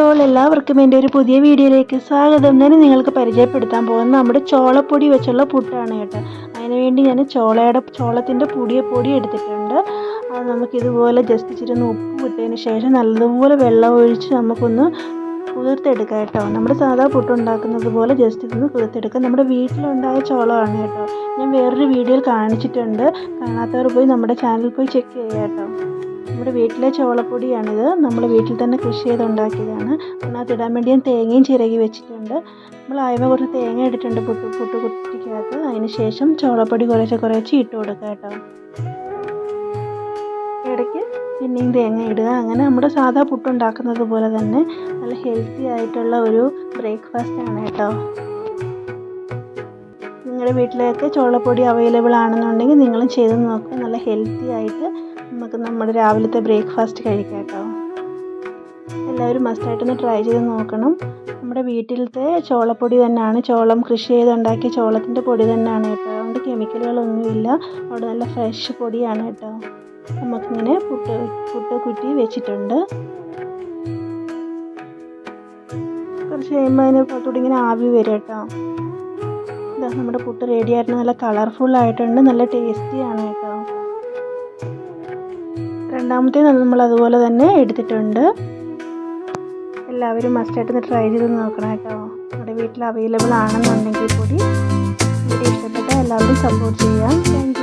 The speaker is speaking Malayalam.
ഓൾ എല്ലാവർക്കും എന്റെ ഒരു പുതിയ വീഡിയോയിലേക്ക് സ്വാഗതം. ഞാൻ നിങ്ങൾക്ക് പരിചയപ്പെടുത്താൻ പോകുന്നത് നമ്മുടെ ചോളപ്പൊടി വെച്ചുള്ള പുട്ടാണ് കേട്ടോ. അതിനുവേണ്ടി ഞാൻ ചോളയുടെ ചോളത്തിന്റെ പൊടിയെ പൊടി എടുത്തിട്ടുണ്ട്. അത് നമുക്കിതുപോലെ ജസ്റ്റ് ഇച്ചിരി ഉപ്പ് ഇട്ടതിന് ശേഷം നല്ലതുപോലെ വെള്ളം ഒഴിച്ച് നമുക്കൊന്ന് കുതിർത്തെടുക്കാം കേട്ടോ. നമ്മുടെ സാധാ പുട്ടുണ്ടാക്കുന്നത് പോലെ ജസ്റ്റ് ഇതൊന്ന് കുതിർത്തെടുക്കാം. നമ്മുടെ വീട്ടിലുണ്ടായ ചോളമാണ് കേട്ടോ. ഞാൻ വേറൊരു വീഡിയോയിൽ കാണിച്ചിട്ടുണ്ട്. കാണാത്തവർ പോയി നമ്മുടെ ചാനൽ പോയി ചെക്ക് ചെയ്യുക കേട്ടോ. നമ്മുടെ വീട്ടിലെ ചോളപ്പൊടിയാണിത്. നമ്മൾ വീട്ടിൽ തന്നെ കൃഷി ചെയ്തുണ്ടാക്കിയതാണ്. അതിനകത്ത് ഇടാൻ വേണ്ടി ഞാൻ തേങ്ങയും ചിരകി വെച്ചിട്ടുണ്ട്. നമ്മൾ ആയവ കുറച്ച് തേങ്ങ ഇട്ടിട്ടുണ്ട് പുട്ട് പുട്ട് കുത്തിക്കകത്ത്. അതിന് ശേഷം ചോളപ്പൊടി കുറേശ്ശെ കുറേശ്ശെ ഇട്ട് കൊടുക്കുക കേട്ടോ. ഇടയ്ക്ക് പിന്നെയും തേങ്ങ ഇടുക. അങ്ങനെ നമ്മുടെ സാധാ പുട്ടുണ്ടാക്കുന്നത് പോലെ തന്നെ നല്ല ഹെൽത്തി ആയിട്ടുള്ള ഒരു ബ്രേക്ക്ഫാസ്റ്റ് ആണ് കേട്ടോ. നിങ്ങളുടെ വീട്ടിലൊക്കെ ചോളപ്പൊടി അവൈലബിൾ ആണെന്നുണ്ടെങ്കിൽ നിങ്ങളും ചെയ്ത് നോക്കുക നല്ല ഹെൽത്തി ആയിട്ട് നമുക്ക് നമ്മുടെ രാവിലത്തെ ബ്രേക്ക്ഫാസ്റ്റ് കഴിക്കാം കേട്ടോ. എല്ലാവരും മസ്റ്റായിട്ടൊന്ന് ട്രൈ ചെയ്ത് നോക്കണം. നമ്മുടെ വീട്ടിലത്തെ ചോളപ്പൊടി തന്നെയാണ് ചോളം കൃഷി ചെയ്തുണ്ടാക്കിയ ചോളത്തിന്റെ പൊടി തന്നെയാണ് കേട്ടോ. അതുകൊണ്ട് കെമിക്കലുകളൊന്നുമില്ല. അവിടെ നല്ല ഫ്രഷ് പൊടിയാണ് കേട്ടോ. നമുക്കിങ്ങനെ പുട്ട് പുട്ട് കുറ്റി വെച്ചിട്ടുണ്ട്. കുറച്ച് കഴിയുമ്പോൾ അതിന് പുറത്തോട്ട് ഇങ്ങനെ ആവി വരും കേട്ടോ. നമ്മുടെ പുട്ട് റെഡി ആയിട്ട് നല്ല കളർഫുൾ ആയിട്ടുണ്ട്. നല്ല ടേസ്റ്റിയാണ് കേട്ടോ. രണ്ടാമത്തെ നമ്മൾ അതുപോലെ തന്നെ എടുത്തിട്ടുണ്ട്. എല്ലാവരും മസ്റ്റായിട്ട് ട്രൈ ചെയ്ത് നോക്കണം കേട്ടോ. നമ്മുടെ വീട്ടിൽ അവൈലബിൾ ആണെന്നുണ്ടെങ്കിൽ കൂടി. ഇഷ്ടപ്പെട്ട എല്ലാവരും സപ്പോർട്ട് ചെയ്യാം. താങ്ക്